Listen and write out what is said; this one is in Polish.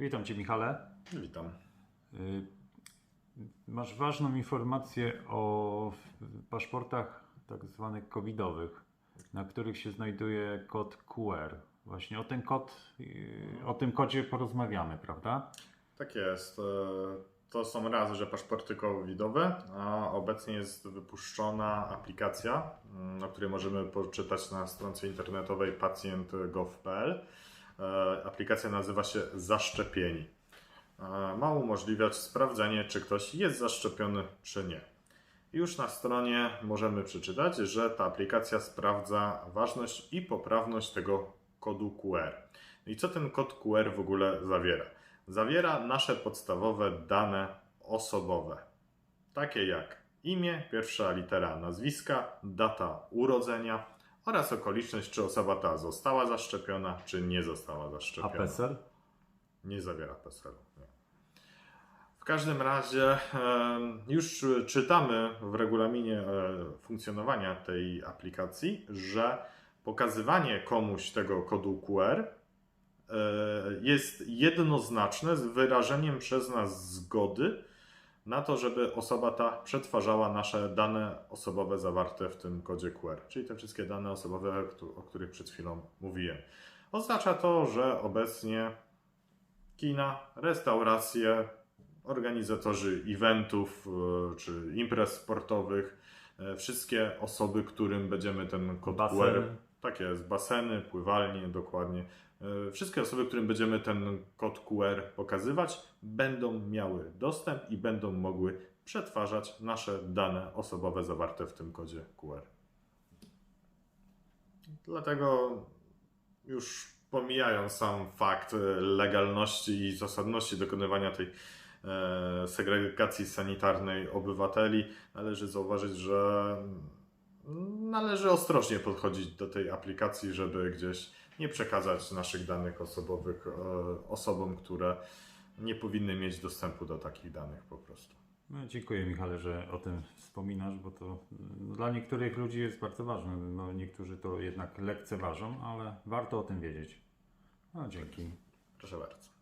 Witam Cię, Michale. Witam. Y, Masz ważną informację o paszportach tak zwanych covidowych, na których się znajduje kod QR. Właśnie o ten kod, y, o tym kodzie porozmawiamy, prawda? Tak jest. E, To są raz, że paszporty covidowe, a obecnie jest wypuszczona aplikacja, mm, o której możemy poczytać na stronce internetowej pacjent.gov.pl. E, Aplikacja nazywa się Zaszczepieni. E, Ma umożliwiać sprawdzenie, czy ktoś jest zaszczepiony, czy nie. Już na stronie możemy przeczytać, że ta aplikacja sprawdza ważność i poprawność tego kodu QR. I co ten kod QR w ogóle zawiera? Zawiera nasze podstawowe dane osobowe, takie jak imię, pierwsza litera nazwiska, data urodzenia oraz okoliczność, czy osoba ta została zaszczepiona, czy nie została A zaszczepiona. PESEL? Nie zawiera PESEL-u. Nie. W każdym razie już czytamy w regulaminie e, funkcjonowania tej aplikacji, że pokazywanie komuś tego kodu QR e, jest jednoznaczne z wyrażeniem przez nas zgody na to, żeby osoba ta przetwarzała nasze dane osobowe zawarte w tym kodzie QR, czyli te wszystkie dane osobowe, o których przed chwilą mówiłem. Oznacza to, że obecnie kina, restauracje, organizatorzy eventów e, czy imprez sportowych, e, wszystkie osoby, którym będziemy ten kod QR, Baseny. Tak jest, baseny, pływalnie, dokładnie, e, wszystkie osoby, którym będziemy ten kod QR pokazywać, będą miały dostęp i będą mogły przetwarzać nasze dane osobowe zawarte w tym kodzie QR. Dlatego już pomijając sam fakt e, legalności i zasadności dokonywania tej e, segregacji sanitarnej obywateli, należy zauważyć, że należy ostrożnie podchodzić do tej aplikacji, żeby gdzieś nie przekazać naszych danych osobowych e, osobom, które nie powinny mieć dostępu do takich danych po prostu. No, dziękuję Michale, że o tym wspominasz, bo to mm, dla niektórych ludzi jest bardzo ważne. No, niektórzy to jednak lekceważą, ale warto o tym wiedzieć. No, dzięki. Proszę bardzo.